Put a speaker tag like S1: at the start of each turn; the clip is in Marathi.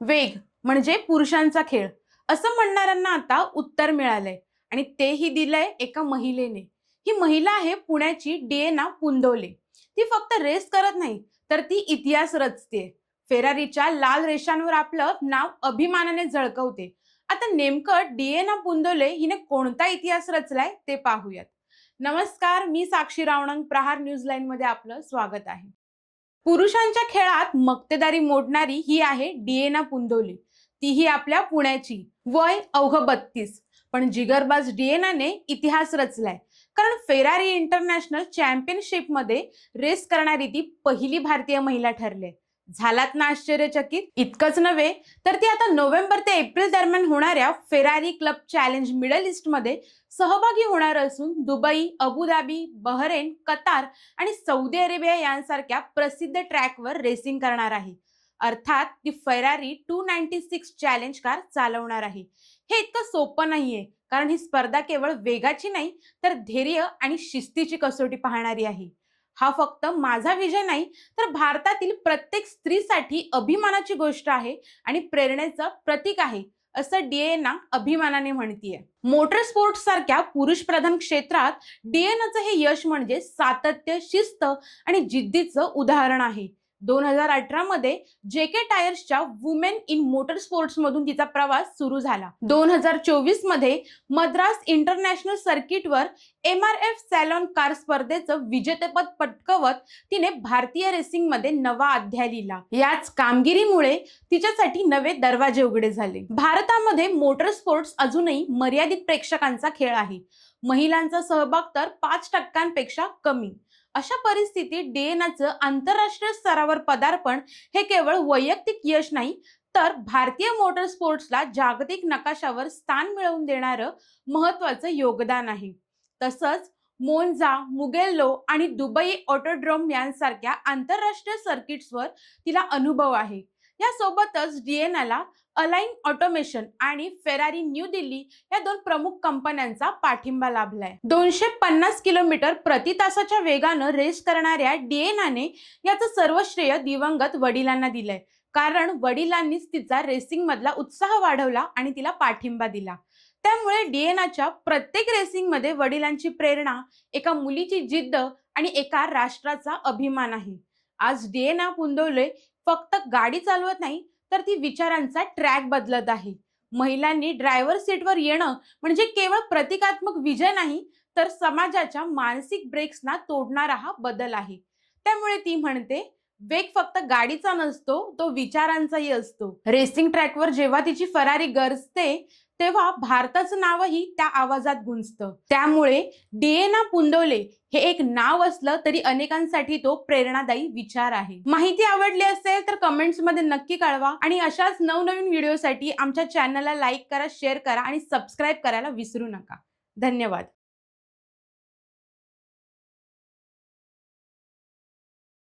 S1: वेग म्हणजे पुरुषांचा खेळ. असं म्हणणाऱ्यांना आता उत्तर मिळालंय. आणि तेही दिलंय एका महिलेने. ही महिला आहे पुण्याची डीएना पुंदवले ती फक्त रेस करत नाही तर ती इतिहास रचते फेरारीच्या लाल रेषांवर आपलं नाव अभिमानाने झळकवते. आता नेमकं डीएना पुंदोले हिने कोणता इतिहास रचलाय ते पाहूयात. नमस्कार मी साक्षी रावणंग प्रहार न्यूज लाईन मध्ये आपलं स्वागत आहे. पुरुषांच्या खेळात मक्तेदारी मोडणारी ही आहे डिएना पुंदोली. तीही आपल्या पुण्याची. वय अवघ बत्तीस. पण जिगरबाज डिएनाने इतिहास रचलाय. कारण फेरारी इंटरनॅशनल चॅम्पियनशिपमध्ये रेस करणारी ती पहिली भारतीय महिला ठरले झालात ना आश्चर्यचकित? इतकंच नव्हे तर ती आता नोव्हेंबर ते एप्रिल दरम्यान होणाऱ्या फेरारी क्लब चॅलेंज मिडल ईस्टमध्ये सहभागी होणार असून Dubai Abu Dhabi Bahrain Qatar आणि सौदी अरेबिया यांसारख्या प्रसिद्ध ट्रॅकवर रेसिंग करणार आहे. अर्थात ती Ferrari two ninety six challenge car चालवणार आहे. हे इतकं सोपं नाहीये कारण ही स्पर्धा केवळ वेगाची नाही तर धैर्य आणि शिस्तीची कसोटी पाहणारी आहे. हा फक्त माझा विजय नाही तर भारतातील प्रत्येक स्त्रीसाठी अभिमानाची गोष्ट आहे आणि प्रेरणेचं प्रतीक आहे असं डीएना अभिमानाने म्हणतीये. मोटर स्पोर्ट्स सारख्या पुरुष प्रधान क्षेत्रात डीएनचं हे यश म्हणजे सातत्य शिस्त आणि जिद्दीचं उदाहरण आहे. दोन हजार अठरा मध्ये जे के टायर्सच्या वुमेन इन मोटर स्पोर्ट्स मधून तिचा प्रवास सुरू झाला. दोन हजार चोवीसमध्ये मद्रास इंटरनॅशनल सर्किटवर M R F saloon car स्पर्धेचं विजेतेपद पटकवत तिने भारतीय रेसिंगमध्ये नवा अध्याय लिहिला. याच कामगिरीमुळे तिच्यासाठी नवे दरवाजे उघडे झाले. भारतामध्ये मोटर स्पोर्ट्स अजूनही मर्यादित प्रेक्षकांचा खेळ आहे. महिलांचा सहभाग तर पाच टक्क्यांपेक्षा कमी. अशा परिस्थितीत डीएनचं आंतरराष्ट्रीय स्तरावर पदार्पण हे केवळ वैयक्तिक यश नाही तर भारतीय मोटर स्पोर्ट्सला जागतिक नकाशावर स्थान मिळवून देणारं महत्वाचं योगदान आहे. तसंच मोन्झा मुगेल्लो आणि दुबई ऑटोड्रोम यांसारख्या आंतरराष्ट्रीय सर्किट्सवर तिला अनुभव आहे. यासोबतच डीएनला अलाइन ऑटोमेशन आणि फेरारी न्यू दिल्ली या दोन प्रमुख कंपन्यांचा पाठिंबा लाभलाय. दोनशे पन्नास किलोमीटर प्रति तासाच्या वेगानं रेस करणाऱ्या डीएनाने याचं सर्व श्रेय दिवंगत वडिलांना दिलंय. कारण वडिलांनीच तिचा रेसिंग मधला उत्साह वाढवला आणि तिला पाठिंबा दिला. त्यामुळे डीएनाच्या प्रत्येक रेसिंगमध्ये वडिलांची प्रेरणा एका मुलीची जिद्द आणि एका राष्ट्राचा अभिमान आहे. आज डीएना पुंदवले फक्त गाडी चालवत नाही तर ती विचारांचा ट्रॅक बदलत आहे. महिलांनी ड्रायव्हर सीटवर येणं म्हणजे केवळ प्रतिकात्मक विजय नाही तर समाजाच्या मानसिक ब्रेक्सना तोडणारा हा बदल आहे. त्यामुळे ती म्हणते वेग फक्त गाडीचा नसतो तो विचारांचाही असतो. रेसिंग ट्रॅकवर जेव्हा तिची फरारी गरजते तेव्हा भारताचं नावही त्या आवाजात गुंजतं. त्यामुळे डीएना पुंदवले हे एक नाव असलं तरी अनेकांसाठी तो प्रेरणादायी विचार आहे. माहिती आवडली असेल तर कमेंट्समध्ये नक्की कळवा आणि अशाच नवनवीन व्हिडिओसाठी आमच्या चॅनलला लाईक करा शेअर करा आणि सबस्क्राईब करायला विसरू नका. धन्यवाद.